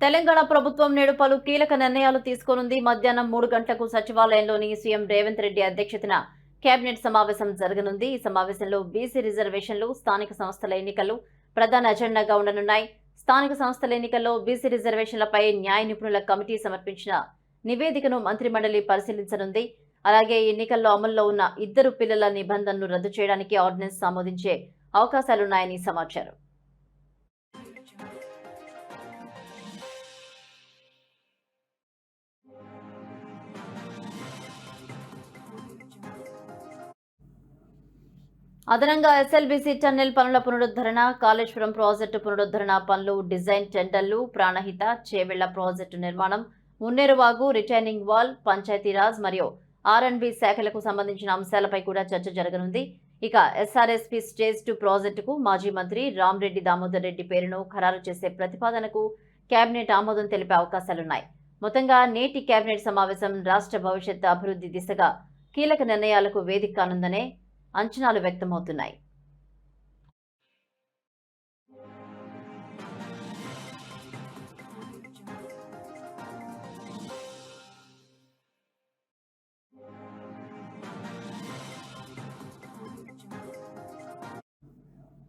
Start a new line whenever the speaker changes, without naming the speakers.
తెలంగాణ ప్రభుత్వం నేడు పలు కీలక నిర్ణయాలు తీసుకోనుంది. మధ్యాహ్నం మూడు గంటలకు సచివాలయంలోని సీఎం రేవంత్ రెడ్డి అధ్యక్షతన కేబినెట్ సమావేశం జరగనుంది. ఈ సమావేశంలో బీసీ రిజర్వేషన్లు స్థానిక సంస్థల ఎన్నికలు ప్రధాన అజెండాగా ఉండనున్నాయి. స్థానిక సంస్థల ఎన్నికల్లో బీసీ రిజర్వేషన్లపై న్యాయ నిపుణుల కమిటీ సమర్పించిన నివేదికను మంత్రిమండలి పరిశీలించనుంది. అలాగే ఈ ఎన్నికల్లో అమల్లో ఉన్న ఇద్దరు పిల్లల నిబంధనను రద్దు చేయడానికి ఆర్డినెన్స్ ఆమోదించే అవకాశాలున్నాయని సమాచారం. అదనంగా ఎస్ఎల్బీసీ టన్నెల్ పనుల పునరుద్ధరణ కాళేశ్వరం ప్రాజెక్టు పునరుద్ధరణ పనులు డిజైన్ టెండర్లు ప్రాణహిత చేవెళ్ళ ప్రాజెక్టు నిర్మాణం మున్నేరువాగు రిటైనింగ్ వాల్ పంచాయతీరాజ్ మరియు ఆర్ఎండ్బి శాఖలకు సంబంధించిన అంశాలపై కూడా చర్చ జరగనుంది. ఇక ఎస్ఆర్ఎస్పీ స్టేజ్ టూ ప్రాజెక్టుకు మాజీ మంత్రి రామ్రెడ్డి దామోదర్ రెడ్డి పేరును ఖరారు చేసే ప్రతిపాదనకు కేబినెట్ ఆమోదం తెలిపే అవకాశాలున్నాయి. మొత్తంగా నేటి కేబినెట్ సమావేశం రాష్ట్ర భవిష్యత్ అభివృద్ధి దిశగా కీలక నిర్ణయాలకు వేదిక కానుందనే అంచనాలు వ్యక్తమవుతున్నాయి.